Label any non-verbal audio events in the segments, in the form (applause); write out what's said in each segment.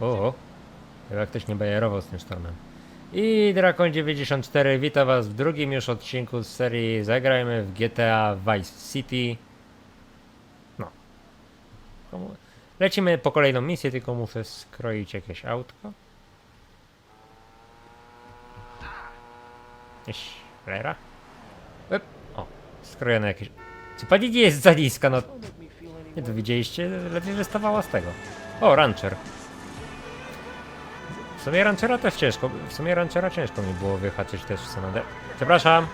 O, chyba ktoś nie bajerował z tym sztormem. I Drakon 94, witam was w drugim już odcinku z serii Zagrajmy w GTA Vice City. No. Lecimy po kolejną misję, tylko muszę skroić jakieś autko. Jakieś flera? O, skrojone jakieś... Czy pani nie jest za niska, no... Nie, to widzieliście? Lepiej wystawała z tego. O, Rancher. Sumie Ranchera też ciężko, w sumie Ranchera ciężko mi było wyhaczyć też w Sanade. Przepraszam.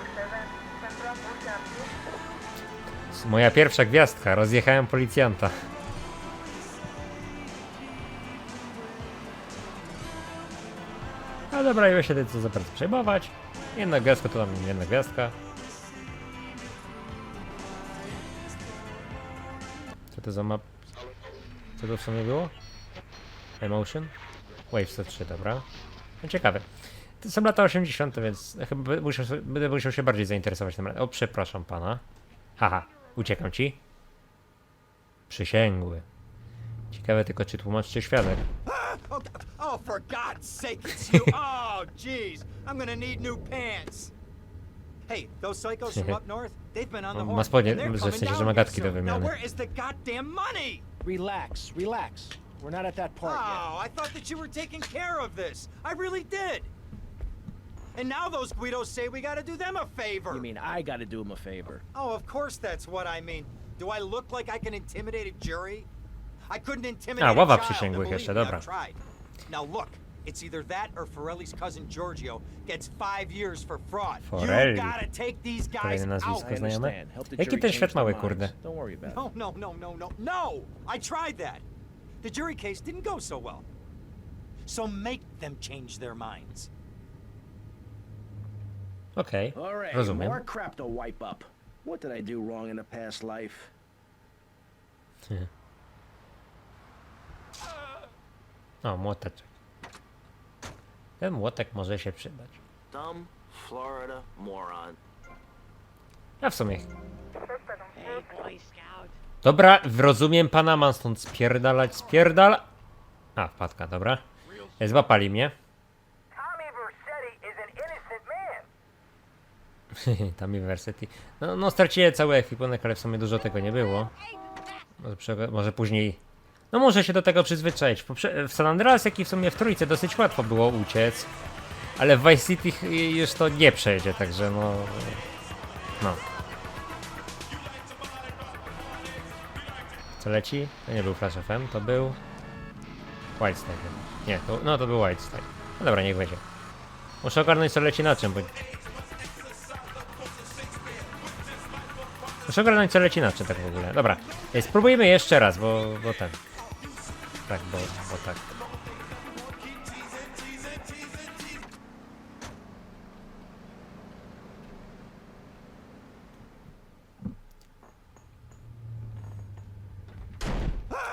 Moja pierwsza gwiazdka, rozjechałem policjanta. No dobra, i się co za bardzo przejmować. Jedna gwiazdka to tam jedna gwiazdka. Co to za map? Co to w sumie było? Emotion? Wave 103, dobra. No ciekawe. To są lata 80., więc chyba będę musiał, będę musiał się bardziej zainteresować tym. O, przepraszam pana. Haha, uciekam ci. Przysięgły. Ciekawe tylko, czy tłumaczcie świadek. Oh, (laughs) oh, for God's sake, it's you! (laughs) oh, jeez, I'm gonna need new pants. Hey, those psychos from (laughs) up north, they've been on the Ma horn. spodnie- they're że w sensie, że ma gadki do soon. Now, wymiany. where is the goddamn money? Relax, relax. We're not at that part yet. Oh, I thought that you were taking care of this. I really did. And now those Guidos say we gotta do them a favor. You mean I gotta do them a favor? Oh, of course that's what I mean. Do I look like I can intimidate a jury? I couldn't intimidate A, ława a child, przysięgłych and jeszcze, believe me, dobra. I've tried. Now look, it's either that or Forelli's cousin Giorgio gets five years for fraud. Forelli. You gotta take these guys out. nazwisko I znajome. understand. Help the Jaki ten świat mały, kurde. Don't worry about it. No, no, no, no, no, no! I tried that. The jury case didn't go so well. So make them change their minds. Okay. All right, rozumiem. more crap to wipe up. What did I do wrong in the past life? O, młoteczek. Ten młotek może się przydać. Dumb Florida moron. A w sumie. Hey, Boy Scout. Dobra, rozumiem pana, mam stąd spierdalać, spierdal. A, wpadka, dobra. E, Złapali mnie. Tommy University. (laughs) No, no straciłem cały ekwipunek, ale w sumie dużo tego nie było. Może, może później... No może się do tego przyzwyczaić. W, San Andreas, jak i w sumie w Trójce dosyć łatwo było uciec. Ale w Vice City już to nie przejdzie, także no... No. Co leci? To nie był Flash FM, to był... Whiteside. Nie, to, no to był Whiteside. No dobra, niech będzie. Muszę ogarnąć co leci na czym, bo Muszę ogarnąć co leci na czym tak w ogóle. Dobra, spróbujmy jeszcze raz, bo, bo ten. Tak, bo, bo tak.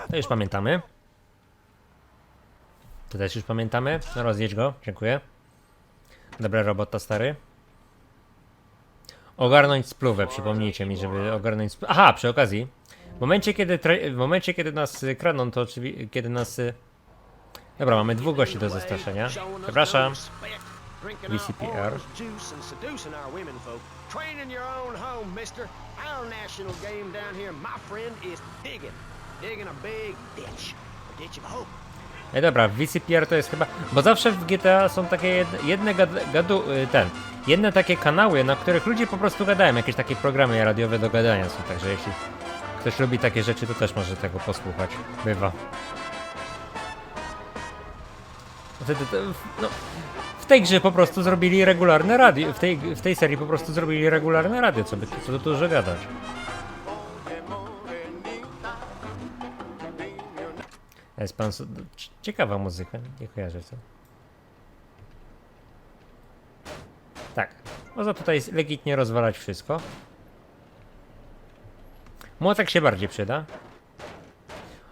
To już pamiętamy. To też już pamiętamy. No rozjedź go, dziękuję. Dobra robota, stary. Ogarnąć spluwę, przypomnijcie mi, żeby ogarnąć spluwę. Aha, przy okazji. W momencie, kiedy, w momencie, kiedy nas y, kradną, to oczywiście, kiedy nas... y, Dobra, mamy dwóch gości do zastraszenia. Przepraszam. VCPR. Training your own home, mister. Our national game down here, my friend, is digging. Ej, dobra, VCPR to jest chyba... Bo zawsze w GTA są takie jedne, jedne gad, gadu, y, ten... Jedne takie kanały, na których ludzie po prostu gadają. Jakieś takie programy radiowe do gadania są, także jeśli ktoś lubi takie rzeczy, to też może tego posłuchać. Bywa. Wtedy to, no, w tej grze po prostu zrobili regularne radio. W tej, w tej serii po prostu zrobili regularne radio, co by co tu dużo gadać. Jest pan. Ciekawa muzyka, nie kojarzę co. Tak. Można tutaj legitnie rozwalać wszystko. Młotek się bardziej przyda.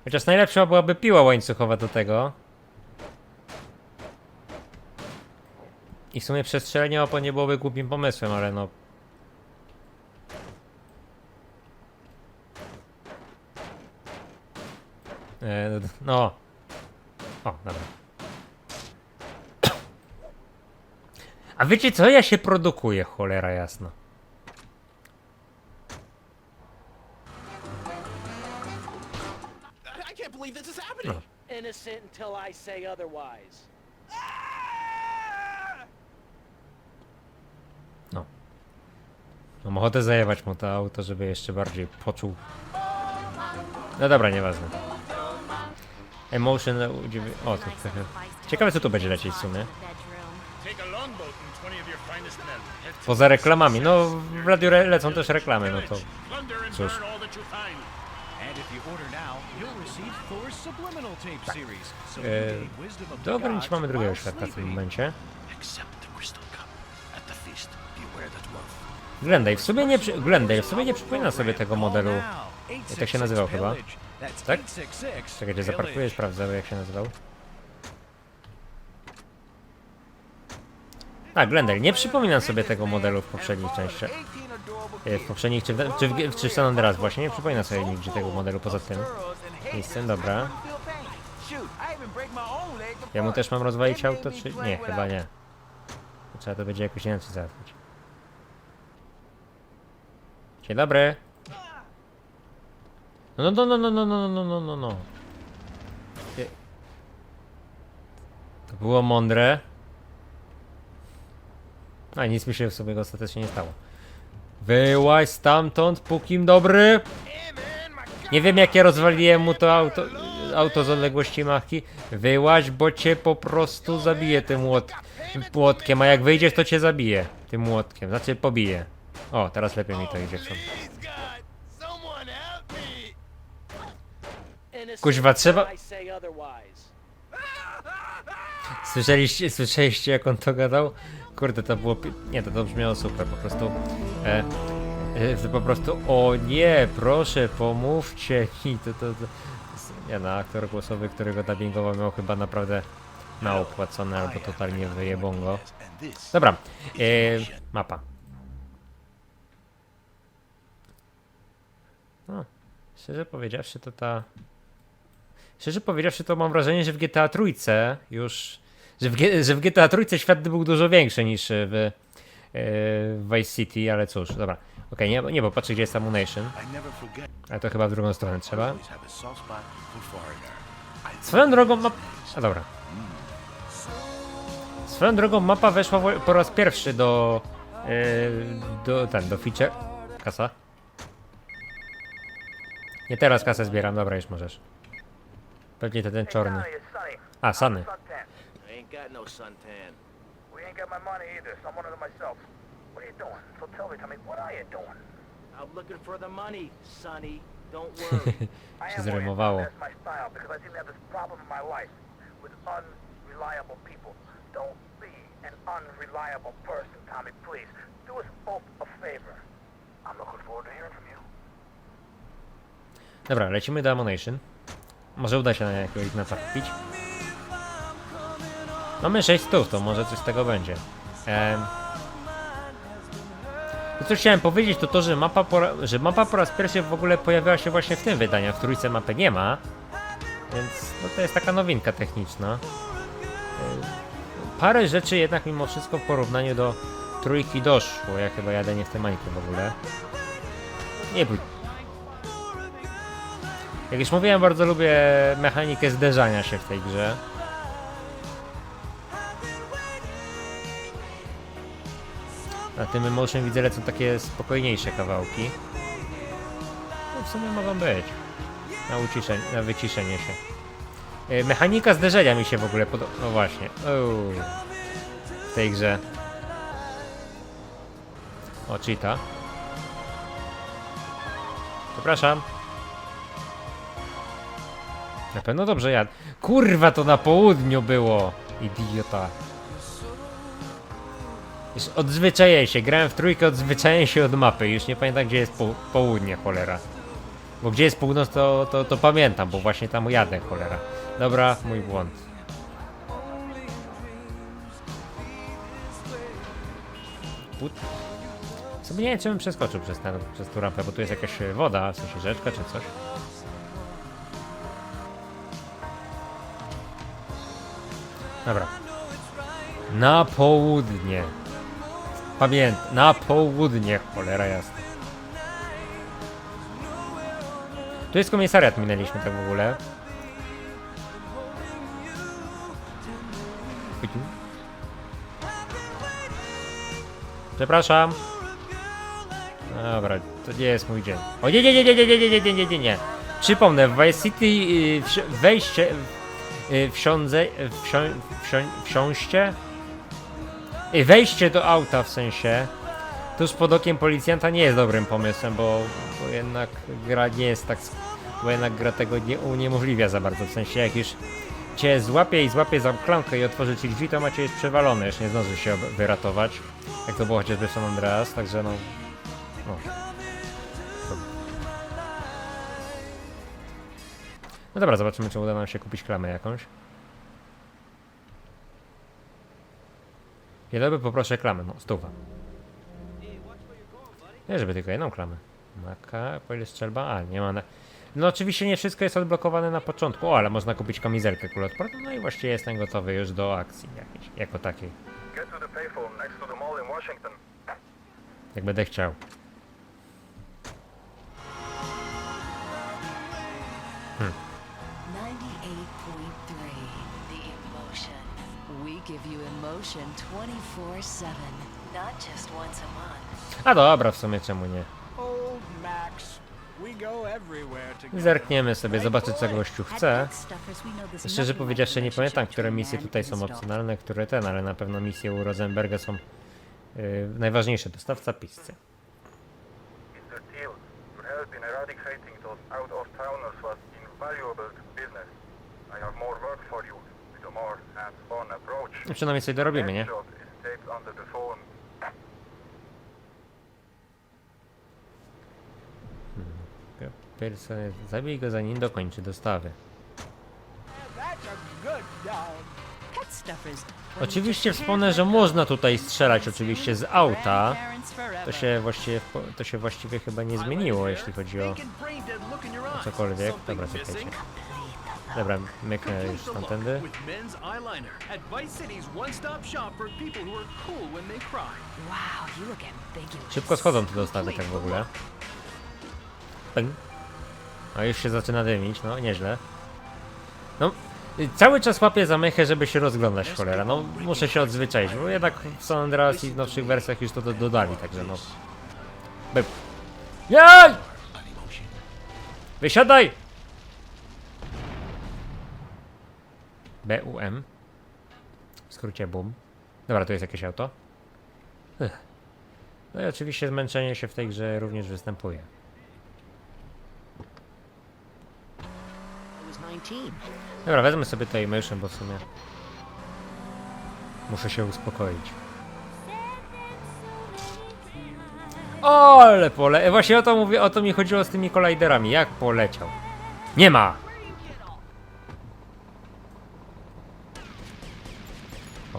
Chociaż najlepsza byłaby piła łańcuchowa do tego. I w sumie przestrzelenie opon nie byłoby głupim pomysłem, ale no. E, no. O, dobra. A wiecie co? Ja się produkuję, cholera jasna. I can't believe this is happening. Innocent until I say otherwise. No. Mam ochotę zajebać mu to auto, żeby jeszcze bardziej poczuł. No dobra, nieważne. Emotion... E, o, tu. Ciekawe co tu będzie lecieć w sumie. Poza reklamami, no w radiu lecą też reklamy, no to cóż. Tak. E, dobra, nic mamy drugiego świadka w tym momencie. Glendale w, sumie nie, Glendale w nie przypomina sobie tego modelu. Jak tak się nazywał chyba. 866 That's Tak? 866 Czekajcie, zaparkuję, Village. sprawdzę jak się nazywał. A, Glendale, nie przypominam sobie tego modelu w poprzednich częściach. E, W poprzednich, czy w, czy w, czy w San Andreas właśnie, nie przypominam sobie nigdzie tego modelu poza tym. Miejscem, dobra. Ja mu też mam rozwalić auto, czy... Nie, chyba nie. Trzeba to będzie jakoś inaczej załatwić. Dzień dobry. No, no, no, no, no, no, no, no, no, no. To było mądre. A nic mi się w sobie ostatecznie nie stało. Wyłaź stamtąd, pókim dobry. Nie wiem jak ja rozwaliłem mu to auto, auto z odległości machki. Wyłaź, bo cię po prostu zabije tym młot, młotkiem, a jak wyjdziesz to cię zabije tym młotkiem, znaczy pobije. O, teraz lepiej mi to idzie w sumie. Innocent Kuźwa, trzeba-. Słyszeliście, słyszeliście jak on to gadał? Kurde, to było... Nie, to, to brzmiało super, po prostu... E, e, po prostu, o nie, proszę, pomówcie mi, to, to, to... Nie no, aktor głosowy, którego dubbingował miał chyba naprawdę mało płacone, albo totalnie wyjebongo. Dobra, e, mapa. No, szczerze powiedziawszy, to ta... Szczerze powiedziawszy, to mam wrażenie, że w GTA Trójce już. Że w, że w GTA Trójce świat był dużo większy niż w, e, w Vice City, ale cóż, dobra. Okej, nie, nie, bo patrzę gdzie jest Ammunition, ale to chyba w drugą stronę trzeba. Swoją drogą map... A dobra. Swoją drogą mapa weszła po raz pierwszy do... e, do ten, do feature... Kasa? Nie teraz kasę zbieram, dobra, już możesz. Pewnie to ten czarny. A, got no suntan. We ain't got my money either, so I'm one of them myself. What are you doing? So tell me, Tommy, what are you doing? I'm looking for the money, Sonny. Don't worry. (laughs) I Się am zrymowało. worried. That's my style because I seem to have this problem in my life with unreliable people. Don't be an unreliable person, Tommy, please. Do us both a favor. I'm looking forward to hearing from you. Dobra, lecimy do Ammunition. Może uda się na jakiegoś Ignata wpić. Mamy 6 stów, to może coś z tego będzie. Ehm. To co chciałem powiedzieć to to, że mapa, po, że mapa po raz pierwszy w ogóle pojawiła się właśnie w tym wydaniu, w trójce mapy nie ma. Więc no to jest taka nowinka techniczna. Parę rzeczy jednak mimo wszystko w porównaniu do trójki doszło. Ja chyba jadę nie w tematykę w ogóle. Nie bój, jak już mówiłem, bardzo lubię mechanikę zderzania się w tej grze. Na tym Emotion widzę lecą takie spokojniejsze kawałki. No w sumie mogą być. Na, uciszenie, na wyciszenie się. E, Mechanika zderzenia mi się w ogóle podoba. No właśnie. Uuu. W tej grze. O, cheata. Przepraszam. Na pewno dobrze jadł. Kurwa, to na południu było! Idiota. Już odzwyczaję się, grałem w trójkę, odzwyczaję się od mapy. Już nie pamiętam, gdzie jest po południe, cholera. Bo gdzie jest północ, to, to, to pamiętam, bo właśnie tam jadę, cholera. Dobra, mój błąd. Put... W sumie nie wiem, czy bym przeskoczył przez, ten, przez tą rampę, bo tu jest jakaś woda, w sensie rzeczka czy coś. Dobra. Na południe. Pamięt, na południe, cholera jasna. Tu jest komisariat, minęliśmy tak w ogóle. Przepraszam. Dobra, to nie jest mój dzień. O nie, nie, nie, nie, nie, nie, nie, nie, nie, nie. Przypomnę, w Vice City y, wejście, wsiądze, wsią, wsią, wsiąście, y, wejście do auta w sensie, tuż pod okiem policjanta nie jest dobrym pomysłem, bo, bo jednak gra nie jest tak, bo jednak gra tego nie uniemożliwia za bardzo, w sensie jak już cię złapie i złapie za klamkę i otworzy ci drzwi, to macie jest przewalone, już nie zdąży się wyratować, jak to było chociażby w San Andreas, także no, no. No dobra, zobaczymy, czy uda nam się kupić klamę jakąś. Ile by poproszę klamę? No, stuwa. Nie, żeby tylko jedną klamę. Maka, po ile strzelba? A, nie ma na... No oczywiście nie wszystko jest odblokowane na początku, o, ale można kupić kamizelkę kuloodporną, no i właściwie jestem gotowy już do akcji jakiejś, jako takiej, jak będę chciał. Give you emotion twenty-four-seven, not just once a month. A dobra, w sumie czemu nie. Old Max. We go everywhere together. Zerkniemy sobie, zobaczyć co gościu chce. Szczerze powiedziawszy nie pamiętam, które misje tutaj są opcjonalne, które ten, ale na pewno misje u Rosenberga są yy, najważniejsze. Dostawca pizzy. Mr. Teal, your help in eradicating those out-of-towners was invaluable to business. I have more work for you with a more hands-on approach. No Przynajmniej sobie dorobimy, nie? Phone. Person, zabij go zanim dokończy dostawy. Oczywiście wspomnę, że można tutaj strzelać oczywiście z auta. To się właściwie, to się właściwie chyba nie zmieniło, jeśli chodzi o eyes. cokolwiek. Dobra, czekajcie. Dobra, myknę już tamtędy. Szybko schodzą te dostawy tak w ogóle. Pęk. No już się zaczyna dymić, no nieźle. No, cały czas łapię za mychę, żeby się rozglądać cholera. No, muszę się odzwyczaić, bo jednak w San Andreas i w nowszych wersjach już to do, dodali, także no. By... Jaj! Wysiadaj! BUM. W skrócie BUM. Dobra, tu jest jakieś auto. Ech. No i oczywiście zmęczenie się w tej grze również występuje. Dobra, wezmę sobie to emotion, bo w sumie muszę się uspokoić. O, ale pole... e, Właśnie o to mówię, o to mi chodziło z tymi kolajderami. Jak poleciał? Nie ma!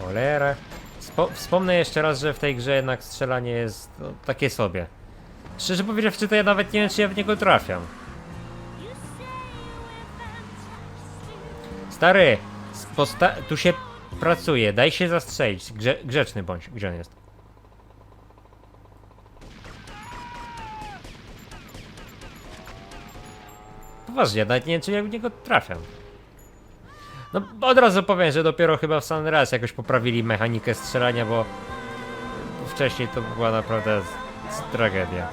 Cholera. Spo, wspomnę jeszcze raz, że w tej grze jednak strzelanie jest no, takie sobie. Szczerze powiedziawszy, to ja nawet nie wiem, czy ja w niego trafiam. Stary, posta- tu się pracuje, daj się zastrzelić. Grze grzeczny bądź. Gdzie on jest? Poważnie, nawet nie wiem, czy ja w niego trafiam. No, od razu powiem, że dopiero chyba w Andreas jakoś poprawili mechanikę strzelania, bo wcześniej to była naprawdę tragedia.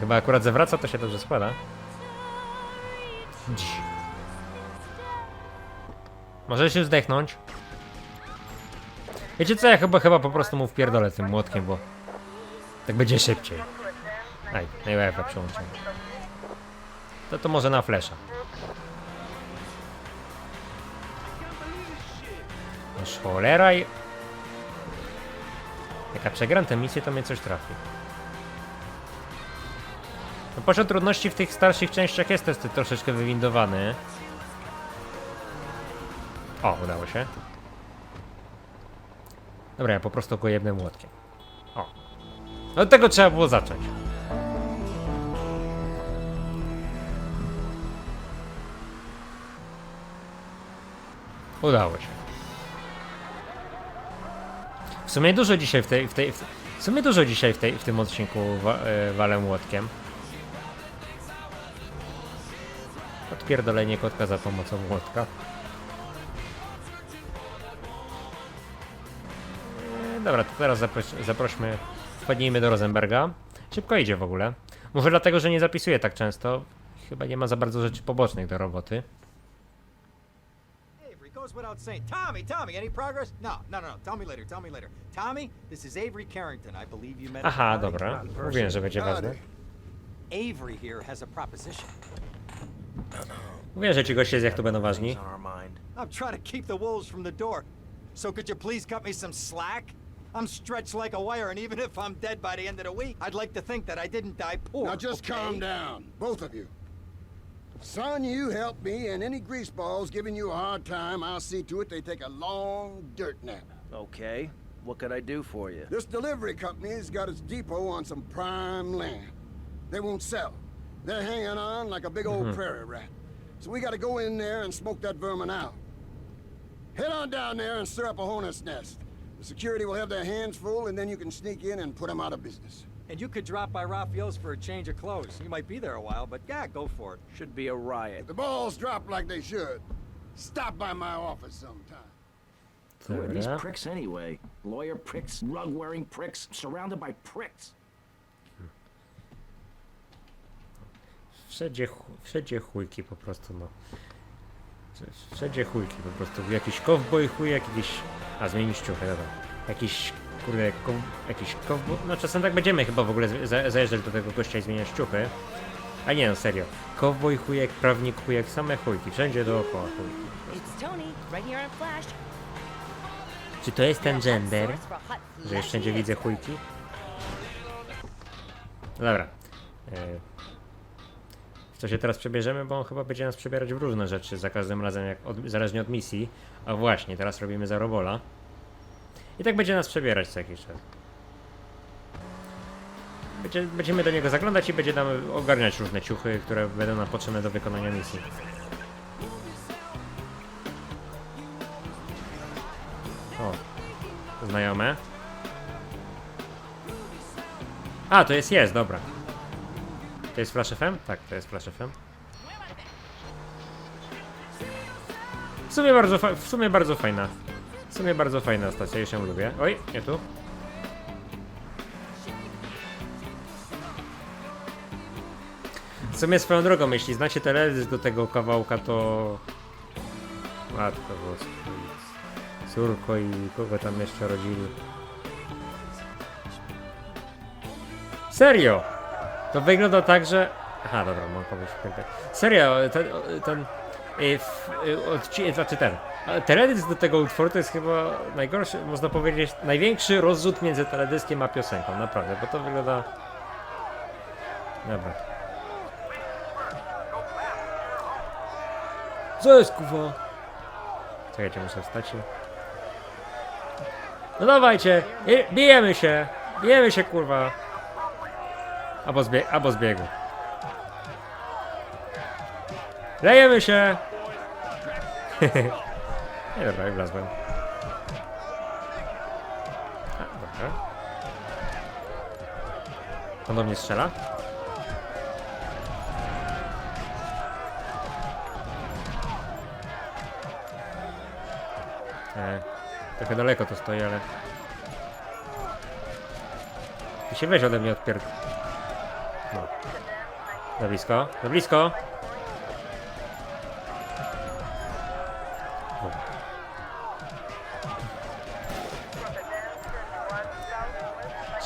Chyba akurat zawraca, to się dobrze składa. Może się zdechnąć? Wiecie co, ja chyba, chyba po prostu mu wpierdolę tym młotkiem, bo tak będzie szybciej. Aj, najlepiej przełączenie. To to może na flesza. Noż cholera i... Jak ja przegram tę misję, to mnie coś trafi. No poziom trudności w tych starszych częściach jest też troszeczkę wywindowany. O, udało się. Dobra, ja po prostu go jednym młotkiem. O. Od tego trzeba było zacząć. Udało się. W sumie dużo dzisiaj w tej, w tej, w, w sumie dużo dzisiaj w, tej, w tym odcinku wa, e, walę młotkiem. Odpierdolenie kotka za pomocą młotka. E, Dobra, to teraz zaproś, zaprośmy, wpadnijmy do Rosenberga. Szybko idzie w ogóle. Może dlatego, że nie zapisuję tak często. Chyba nie ma za bardzo rzeczy pobocznych do roboty. Avery, goes without saying. Tommy, Tommy, any progress? No, no, no, no. Tell me later, tell me later. Tommy, this is Avery Carrington. I believe you met Aha, dobra. Mówiłem, że będzie ważne. Avery here has a proposition. Mówiłem, że ci goście z jak tu będą ważni. On our mind. I'm trying to keep the wolves from the door. So could you please cut me some slack? I'm stretched like a wire, and even if I'm dead by the end of the week, I'd like to think that I didn't die poor. Now just okay? calm down, both of you. Son, you help me, and any greaseballs giving you a hard time, I'll see to it they take a long dirt nap. Okay. What could I do for you? This delivery company's got its depot on some prime land. They won't sell. They're hanging on like a big old mm-hmm. prairie rat. So we gotta go in there and smoke that vermin out. Head on down there and stir up a hornet's nest. The security will have their hands full, and then you can sneak in and put them out of business. And you could drop by Raphael's for a change of clothes. You might be there a while, but yeah, go for it. Should be a riot. If the balls drop like they should, stop by my office sometime. Who are these pricks anyway? Lawyer pricks, rug wearing pricks, surrounded by pricks. Wszędzie, chu- wszędzie chujki po prostu, no. Wsz- Wszędzie chujki po prostu. Jakiś cowboy chujek, jakiś... A, zmienić ciuchy, dobra. Jakiś, kurde, kow... jakiś cowboy... No czasem tak będziemy chyba w ogóle za- zajeżdżać do tego gościa i zmieniać ciuchy. A nie, no serio. Cowboy chujek, prawnik chujek, same chujki. Wszędzie dookoła chujki. Czy to jest ten gender? Że już wszędzie widzę chujki? Dobra. E, W co się teraz przebierzemy, bo on chyba będzie nas przebierać w różne rzeczy za każdym razem, jak od, zależnie od misji. A właśnie, teraz robimy za Robola. I tak będzie nas przebierać co jakiś czas. Będzie, będziemy do niego zaglądać i będzie nam ogarniać różne ciuchy, które będą nam potrzebne do wykonania misji. O, znajome. A, to jest jest, dobra. To jest Flash FM? Tak, to jest Flash FM. W sumie bardzo, w sumie bardzo fajna. W sumie bardzo fajna stacja, już ją lubię. Oj, nie tu. W sumie swoją drogą, jeśli znacie teledysk do tego kawałka, to... Matko boska. Córko i kogo tam jeszcze rodzili. Serio! To wygląda tak, że... Aha, dobra, mam pytać. Serio, ten... ten y, y, odci- znaczy ten... Teledysk do tego utworu to jest chyba najgorszy, można powiedzieć, największy rozrzut między teledyskiem a piosenką, naprawdę, bo to wygląda... Dobra. Co jest kuwa? Czekajcie, muszę wstać. No dawajcie! Bijemy się! Bijemy się, kurwa! Albo, zbie albo zbiegu. Lejemy się! (laughs) Nie dobra, jak wlazłem. A, dobra. On do mnie strzela? E, trochę daleko to stoi, ale... Ty się weź ode mnie odpier... No. Za blisko, za blisko!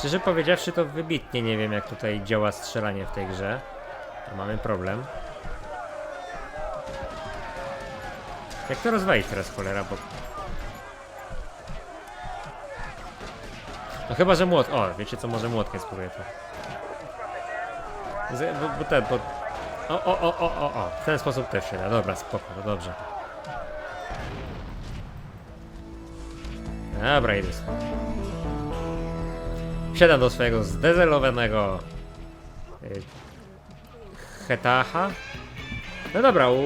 Szczerze powiedziawszy, to wybitnie nie wiem, jak tutaj działa strzelanie w tej grze. To mamy problem. Jak to rozwalić teraz, cholera, bo... No chyba, że młot... O, wiecie co, może młotkiem spróbuję to. Z, bo, bo ten, bo... O, o, o, o, o, o, w ten sposób też się da. Dobra, spoko, to dobrze. Dobra, idę spać. Wsiadam do swojego zdezelowanego... y, Hetacha. No dobra, u...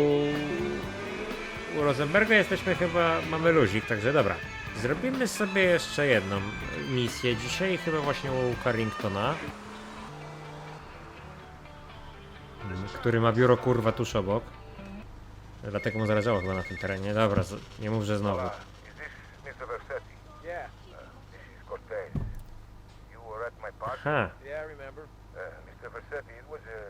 u Rosenberga jesteśmy chyba, mamy luzik, także dobra. Zrobimy sobie jeszcze jedną misję dzisiaj, chyba właśnie u Carringtona. Który ma biuro kurwa tuż obok. Dlatego mu zależało chyba na tym terenie. Dobra, nie mów, że znowu. Is this Mr. Versetti? Yeah. this is Cortez. You were at my party? Aha, Yeah, I remember. Uh, Mr. Versetti, it was a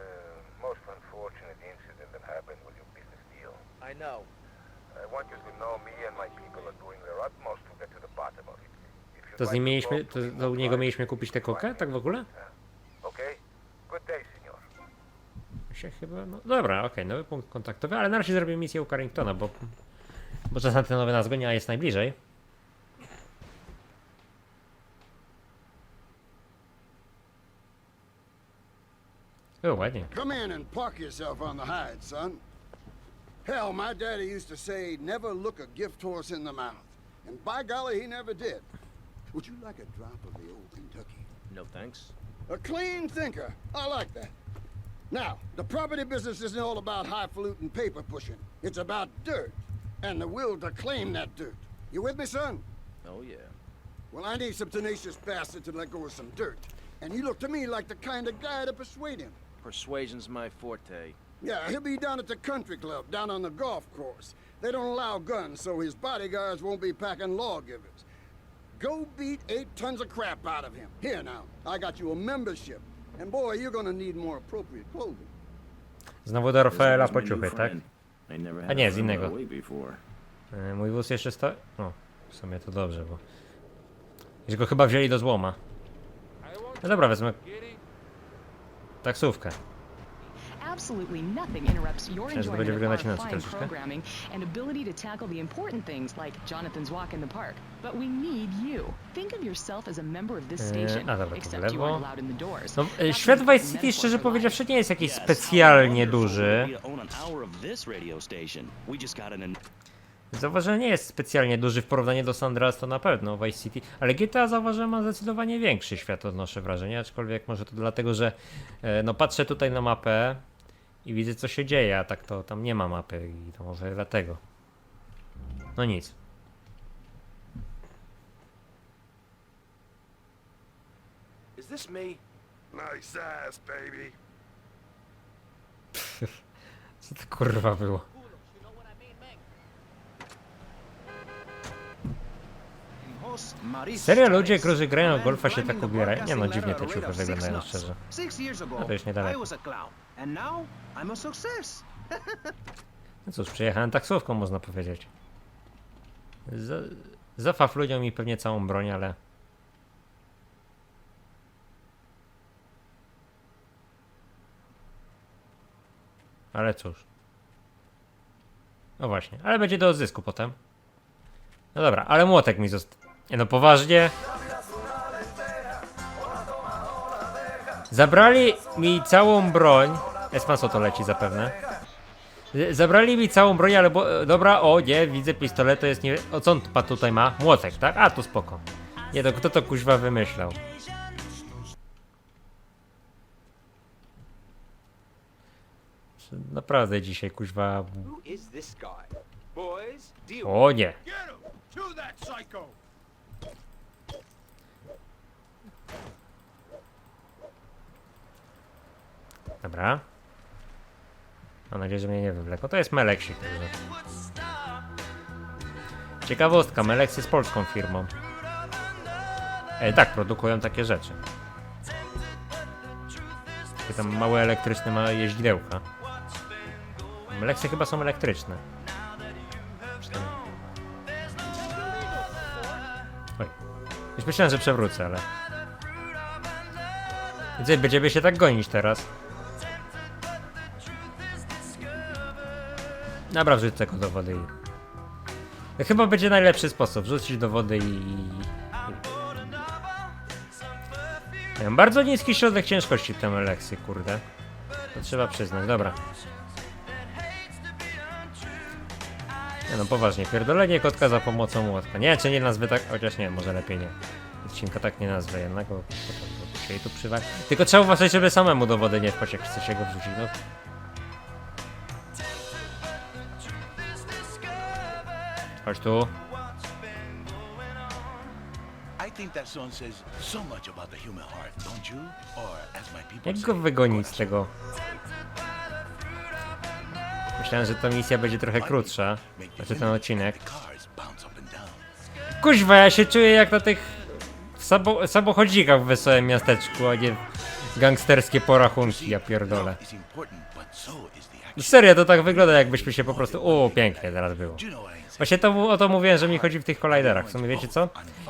most unfortunate incident that happened with your business deal. I know. I want you to know me and my people are doing their utmost to get to the bottom of it. If you'd to z nim to mieliśmy, to, to u niego mieliśmy kupić tę kokę, tak w ogóle? Okay? Good day, senor. się chyba. No dobra, okej, nowy punkt kontaktowy, ale na razie zrobimy misję u Carringtona, bo. Bo czas antenowy nas goni, a jest najbliżej. O, ładnie. Come in and park yourself on the hide, son. Hell, my daddy used to say, never look a gift horse in the mouth. And by golly, he never did. Would you like a drop of the old Kentucky? No thanks. A clean thinker. I like that. Now, the property business isn't all about highfalutin paper pushing. It's about dirt and the will to claim that dirt. You with me, son? Oh, yeah. Well, I need some tenacious bastard to let go of some dirt. And you look to me like the kind of guy to persuade him. Persuasion's my forte. Yeah, he'll be down at the country club, down on the golf course. They don't allow guns, so his bodyguards won't be packing lawgivers. Go beat eight tons of crap out of him. Here now, I got you a membership. And boy, you're gonna need more appropriate clothing. Znowu do Rafaela pociuchy, tak? I never A had nie, a z friend innego. way before. E, Mój wóz jeszcze stoi. No, w sumie to dobrze, bo. Już go chyba wzięli do złoma. No dobra, wezmę. Taksówkę. Absolutely nothing interrupts your Myślałem, że to enjoyment będzie of wyglądać our inaczej fine troszeczkę. programming and ability to tackle the important things like Jonathan's walk in the park. But we need you. Think of yourself as a member of this Eee, station, a dobra, to w except you lewo. aren't allowed in the doors. No, e, That's świat Vice City, szczerze powiedziawszy, nie jest jakiś specjalnie duży. Zauważyłem, nie jest specjalnie duży w porównaniu do San Andreas, to na pewno Vice City, ale GTA zauważyłem ma zdecydowanie większy świat, odnoszę wrażenie, aczkolwiek może to dlatego, że e, no patrzę tutaj na mapę i widzę co się dzieje, a tak to tam nie ma mapy i to może dlatego. No nic. Is this me? Nice ass, baby. (laughs) Co to kurwa było? Serio ludzie, którzy grają w golfa się tak ubierają? Nie no, dziwnie te ciuchy wyglądają szczerze. No to już niedaleko. (laughs) No cóż, przyjechałem taksówką, można powiedzieć. Za, zafaflują mi pewnie całą broń, ale... Ale cóż. No właśnie, ale będzie do odzysku potem. No dobra, ale młotek mi został. Nie no, poważnie. Zabrali mi całą broń. Espanso to leci zapewne. Zabrali mi całą broń, ale bo, dobra, o nie, widzę pistolet, to jest nie... O co on tutaj ma? Młotek, tak? A, to spoko. Nie, to kto to kuźwa wymyślał? Naprawdę dzisiaj kuźwa... O nie. Get him! To that psycho! Dobra. Mam nadzieję, że mnie nie wywlekło. To jest Meleksik. Ciekawostka, Melex jest polską firmą. E, tak, produkują takie rzeczy. Takie tam małe elektryczne ma jeździdełka. Meleksy chyba są elektryczne. Oj. Już myślałem, że przewrócę, ale... Będziemy się tak gonić teraz. Dobra, wrzuć tego do wody chyba będzie najlepszy sposób, wrzucić do wody i... Miałem bardzo niski środek ciężkości w tym Aleksy, kurde. To trzeba przyznać, dobra. Nie no, poważnie, pierdolenie kotka za pomocą młotka. Nie, czy nie nazwy tak, chociaż nie, może lepiej nie. Odcinka tak nie nazwę jednak, bo potem tu przywali. Tylko trzeba uważać, żeby samemu do wody nie wpaść, jak chce się go wrzucić, no. Chodź tu. I think that song says so much about the human heart, don't you? Or as my people Jak go wygonić z tego? Myślałem, że ta misja będzie trochę krótsza. Znaczy ten odcinek. Kuźwa, ja się czuję jak na tych sabo samochodzikach w wesołym miasteczku, a nie gangsterskie porachunki, ja pierdolę. Action. Serio, to tak wygląda jakbyśmy się po prostu... O, pięknie teraz było. Właśnie to, o to mówiłem, że mi chodzi w tych kolajderach. W sumie wiecie co?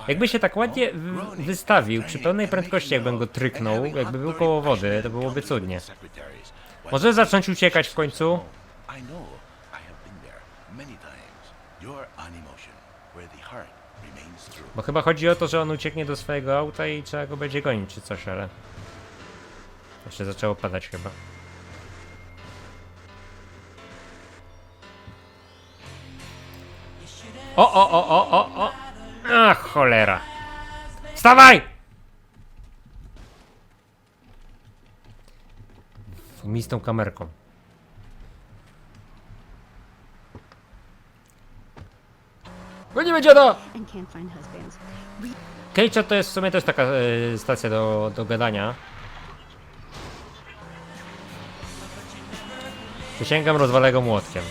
Jakby się tak ładnie wystawił przy pełnej prędkości, jakbym go tryknął, jakby był koło wody, to byłoby cudnie. Może zacząć uciekać w końcu? Bo chyba chodzi o to, że on ucieknie do swojego auta i trzeba go będzie gonić czy coś, ale... Jeszcze zaczęło padać chyba. O, o, o, o, o, o! Ach, cholera! Wstawaj! Mi z tą kamerką. Gonimy dziada! And can't find husbands. Kejcza to jest w sumie też taka e, stacja do, do gadania. Przysięgam, rozwalę go młotkiem.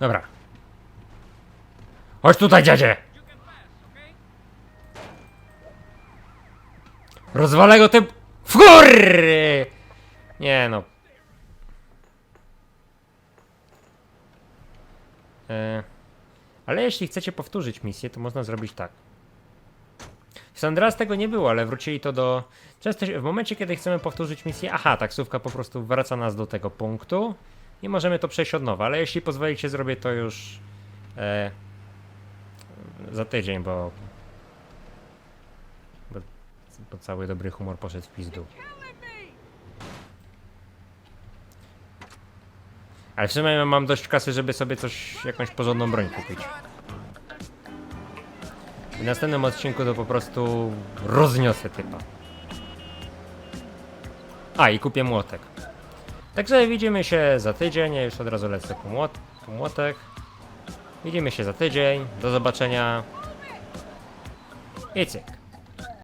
Dobra. Chodź tutaj, dziadzie! Rozwalę go tym... Góry! Nie no. E, ale jeśli chcecie powtórzyć misję, to można zrobić tak. W San Andreas tego nie było, ale wrócili to do... Często w momencie, kiedy chcemy powtórzyć misję... Aha, taksówka po prostu wraca nas do tego punktu i możemy to przejść od nowa, ale jeśli pozwolicie, zrobię to już e, za tydzień, bo bo cały dobry humor poszedł w pizdu. Ale w sumie mam dość kasy, żeby sobie coś, jakąś porządną broń kupić. W następnym odcinku to po prostu rozniosę typa. A, i kupię młotek. Także widzimy się za tydzień, ja już od razu lecę po, młot młotek. Widzimy się za tydzień, do zobaczenia. I cyk.